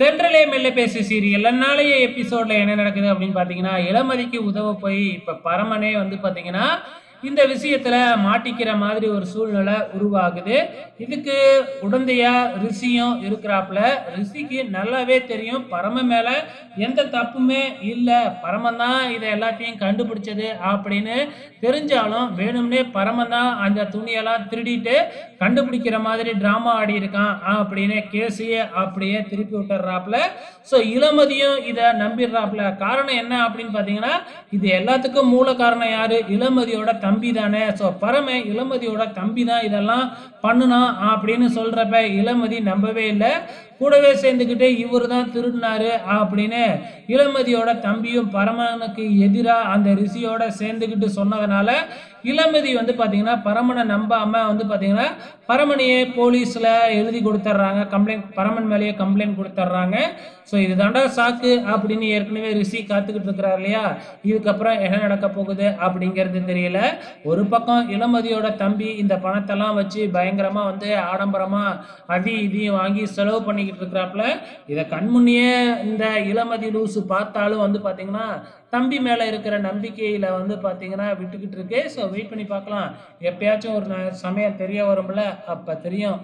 தென்றலே மெல்ல பேசு சீரியல் நாளைய எபிசோட்ல என்ன நடக்குது அப்படின்னு பார்த்தீங்கன்னா இளமதிக்கு உதவ போய் இப்போ பரமனே வந்து பார்த்தீங்கன்னா இந்த விஷயத்துல மாட்டிக்கிற மாதிரி ஒரு சூழ்நிலை உருவாகுது. இதுக்கு உடந்தையா ரிஷியும் இருக்கிறாப்புல. ரிஷிக்கு நல்லாவே தெரியும். பரம மேல எந்த தப்புமே இல்லை. பரமந்தான் இதை எல்லாத்தையும் கண்டுபிடிச்சது அப்படின்னு தெரிஞ்சாலும் வேணும்னே பரமந்தான் அந்த துணியெல்லாம் திருடிட்டு கண்டுபிடிக்கிற மாதிரி ட்ராமா ஆடி இருக்கான் அப்படின்னு கேசியே அப்படியே திருப்பி விட்டுறாப்புல ஸோ இளமதியும் இதை நம்பிடுறாப்புல. காரணம் என்ன அப்படின்னு பார்த்தீங்கன்னா இது எல்லாத்துக்கும் மூல காரணம் யாரு? இளமதியோட தம்பி தானே ஸோ பரம இளமதியோட தம்பி தான் இதெல்லாம் பண்ணுனா அப்படின்னு சொல்கிறப்ப இளமதி நம்பவே இல்லை. கூடவே சேர்ந்துக்கிட்டு இவர் தான் திருடினாரு அப்படின்னு இளமதியோட தம்பியும் பரமனுக்கு எதிராக அந்த ரிஷியோட சேர்ந்துக்கிட்டு சொன்னதுனால இளமதி வந்து பார்த்தீங்கன்னா பரமனை நம்பாம வந்து பார்த்தீங்கன்னா பரமனையே போலீஸில் எழுதி கொடுத்துட்றாங்க கம்ப்ளைண்ட் பரமன் மேலேயே கம்ப்ளைண்ட் கொடுத்துட்றாங்க ஸோ இது தாண்டா சாக்கு அப்படின்னு ஏற்கனவே ரிஷி காத்துக்கிட்டு இருக்கிறார் இல்லையா? இதுக்கப்புறம் என்ன நடக்க போகுது அப்படிங்கிறது தெரியல. ஒரு பக்கம் இளமதியோட தம்பி இந்த பணத்தெல்லாம் வச்சு பயங்கரமாக வந்து ஆடம்பரமாக அதி இதையும் வாங்கி செலவு பண்ணிக்கிட்டு இருக்கிறாப்புல இதை கண்முன்னியே இந்த இளமதி லூசு பார்த்தாலும் வந்து பார்த்தீங்கன்னா தம்பி மேலே இருக்கிற நம்பிக்கையில் வந்து பார்த்தீங்கன்னா விட்டுக்கிட்டு இருக்கு ஸோ வெயிட் பண்ணி பார்க்கலாம். எப்பயாச்சும் ஒரு சமயம் தெரிய வரும்ல அப்போ தெரியும்.